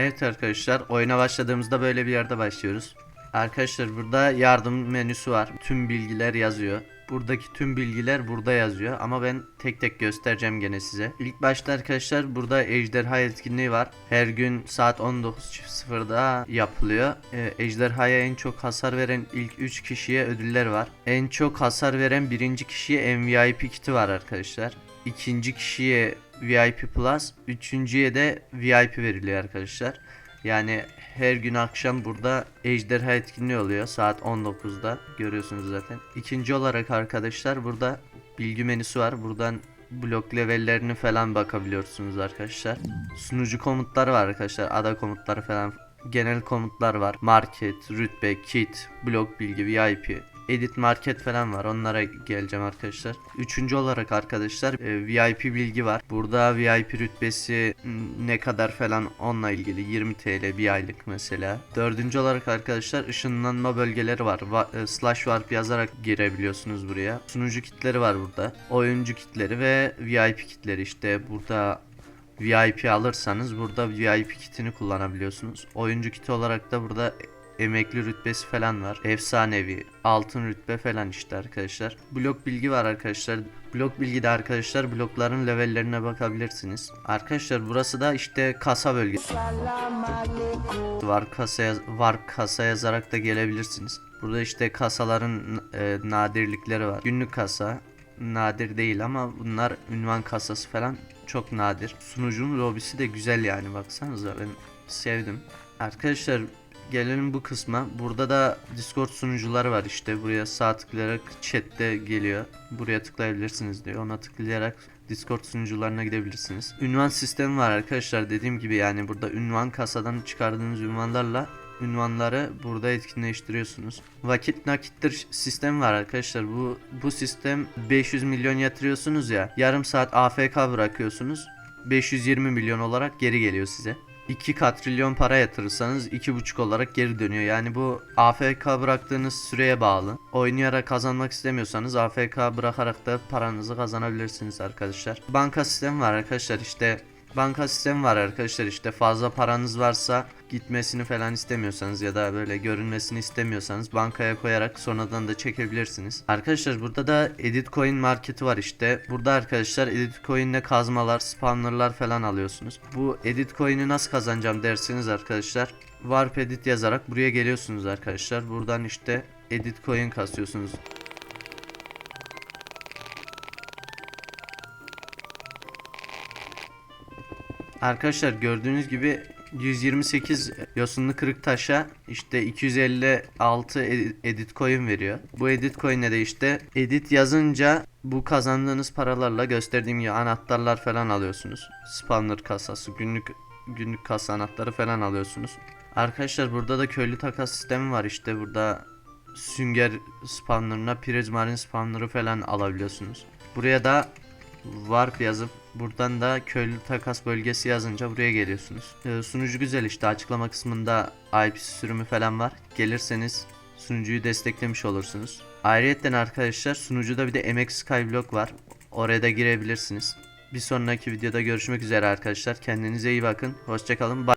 Evet arkadaşlar oyuna başladığımızda böyle bir yerde başlıyoruz. Arkadaşlar burada yardım menüsü var. Tüm bilgiler yazıyor. Buradaki tüm bilgiler burada yazıyor ama ben tek tek göstereceğim gene size. İlk başta arkadaşlar burada ejderha etkinliği var. Her gün saat 19.00'da yapılıyor. Ee, ejderhaya en çok hasar veren ilk 3 kişiye ödüller var. En çok hasar veren birinci kişiye MVP kiti var arkadaşlar. İkinci kişiye VIP Plus, üçüncüye de VIP veriliyor arkadaşlar. Yani her gün akşam burada ejderha etkinliği oluyor saat 19'da görüyorsunuz zaten. İkinci olarak arkadaşlar burada bilgi menüsü var. Buradan blok levellerini falan bakabiliyorsunuz arkadaşlar. Sunucu komutları var arkadaşlar. Ada komutları falan genel komutlar var. Market, rütbe, kit, blok bilgi, VIP, edit market falan var. Onlara geleceğim arkadaşlar. Üçüncü olarak arkadaşlar e, VIP bilgi var. Burada VIP rütbesi ne kadar falan onunla ilgili 20 TL bir aylık mesela. Dördüncü olarak arkadaşlar ışınlanma bölgeleri var. Va- e, slash warp yazarak girebiliyorsunuz buraya. Sunucu kitleri var burada. Oyuncu kitleri ve VIP kitleri işte burada VIP alırsanız burada VIP kitini kullanabiliyorsunuz. Oyuncu kiti olarak da burada emekli rütbesi falan var. Efsanevi, altın rütbe falan işte arkadaşlar. Blok bilgi var arkadaşlar. Blok bilgide arkadaşlar blokların levellerine bakabilirsiniz. Arkadaşlar burası da işte kasa bölgesi. Var kasa yaz- var kasa yazarak da gelebilirsiniz. Burada işte kasaların e, nadirlikleri var. Günlük kasa nadir değil ama bunlar ünvan kasası falan çok nadir. Sunucunun lobisi de güzel yani baksanıza ben sevdim. Arkadaşlar gelelim bu kısma. Burada da Discord sunucuları var işte. Buraya sağ tıklayarak chatte geliyor. Buraya tıklayabilirsiniz diyor. Ona tıklayarak Discord sunucularına gidebilirsiniz. Ünvan sistemi var arkadaşlar. Dediğim gibi yani burada ünvan kasadan çıkardığınız ünvanlarla ünvanları burada etkinleştiriyorsunuz. Vakit nakittir sistemi var arkadaşlar. Bu bu sistem 500 milyon yatırıyorsunuz ya. Yarım saat AFK bırakıyorsunuz. 520 milyon olarak geri geliyor size. 2 katrilyon para yatırırsanız 2,5 olarak geri dönüyor. Yani bu AFK bıraktığınız süreye bağlı. Oynayarak kazanmak istemiyorsanız AFK bırakarak da paranızı kazanabilirsiniz arkadaşlar. Banka sistemi var arkadaşlar işte banka sistemi var arkadaşlar işte fazla paranız varsa gitmesini falan istemiyorsanız ya da böyle görünmesini istemiyorsanız bankaya koyarak sonradan da çekebilirsiniz. Arkadaşlar burada da edit coin marketi var işte. Burada arkadaşlar edit coin'le kazmalar, spawnerlar falan alıyorsunuz. Bu edit coin'i nasıl kazanacağım derseniz arkadaşlar warp edit yazarak buraya geliyorsunuz arkadaşlar. Buradan işte edit coin kasıyorsunuz. Arkadaşlar gördüğünüz gibi 128 yosunlu kırık taşa işte 256 ed- edit coin veriyor. Bu edit coin'e de işte edit yazınca bu kazandığınız paralarla gösterdiğim gibi anahtarlar falan alıyorsunuz. Spawner kasası, günlük günlük kasa anahtarı falan alıyorsunuz. Arkadaşlar burada da köylü takas sistemi var işte burada sünger spawnerına prizmarin spawner'ı falan alabiliyorsunuz. Buraya da warp yazıp buradan da köylü takas bölgesi yazınca buraya geliyorsunuz. Ee, sunucu güzel işte açıklama kısmında IP sürümü falan var. Gelirseniz sunucuyu desteklemiş olursunuz. Ayrıyeten arkadaşlar sunucuda bir de MX Skyblock var. Oraya da girebilirsiniz. Bir sonraki videoda görüşmek üzere arkadaşlar. Kendinize iyi bakın. Hoşçakalın. Bye.